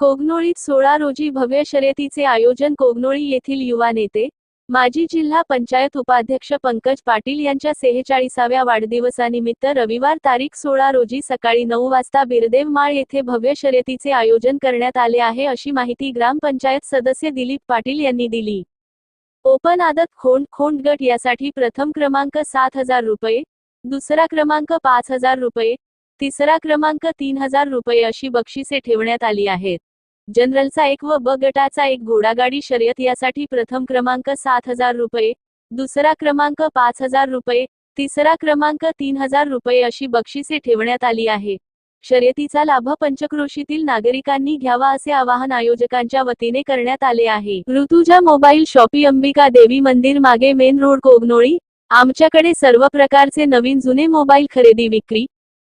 कोगनोळीत सोळा रोजी भव्य शर्यतीचे आयोजन कोगनोळी येथील युवा नेते माजी जिल्हा पंचायत उपाध्यक्ष पंकज पाटील यांच्या सेहेचाळीसाव्या वाढदिवसानिमित्त रविवार तारीख सोळा रोजी सकाळी नऊ वाजता बिरदेव माळ येथे भव्य शर्यतीचे आयोजन करण्यात आले आहे अशी माहिती ग्रामपंचायत सदस्य दिलीप पाटील यांनी दिली. ओपन आदत खोंड खोंड गट यासाठी प्रथम क्रमांक सात हजार रुपये दुसरा क्रमांक पाच हजार रुपये तिसरा क्रमांक तीन हजार रुपये अशी बक्षिसे ठेवण्यात आली आहेत. जनरलचा एक व ब गटाचा एक घोडागाडी शर्यत यासाठी प्रथम क्रमांक सात हजार रुपये दुसरा क्रमांक पाच हजार रुपये तिसरा क्रमांक तीन हजार रुपये अशी बक्षिसे ठेवण्यात आली आहे. शर्यतीचा लाभ पंचक्रोशीतील नागरिकांनी घ्यावा असे आवाहन आयोजकांच्या वतीने करण्यात आले आहे. ऋतुजा मोबाईल शॉपी अंबिका देवी मंदिर मागे मेन रोड कोगनोळी आमच्याकडे सर्व प्रकारचे नवीन जुने मोबाईल खरेदी विक्री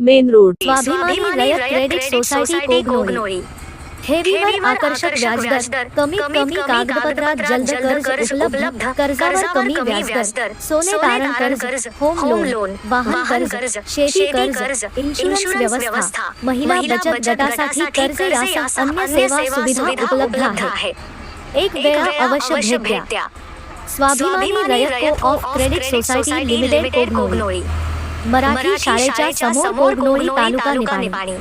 मेन रोड। स्वाभिमानी रयत क्रेडिट सोसायटी कोगनोळी ठेवीवर आकर्षक व्याजदर। कमीत कमी कागदपत्रात जलद कर्ज उपलब्ध। कर्जावर कमी व्याजदर। सोने तारण कर्ज होम लोन वाहन कर्ज शेती कर्ज इन्शुरन्स व्यवस्था महिला बचत गटासाठी कर्ज यासह अन्य सेवा सुविधा उपलब्ध आहे. एक वेळा अवश्य भेट द्या. Swabhimani Rayat co op credit society limited Kognoli Marathi शाळेच्या समोर कोगनोळी तालुका निपाणी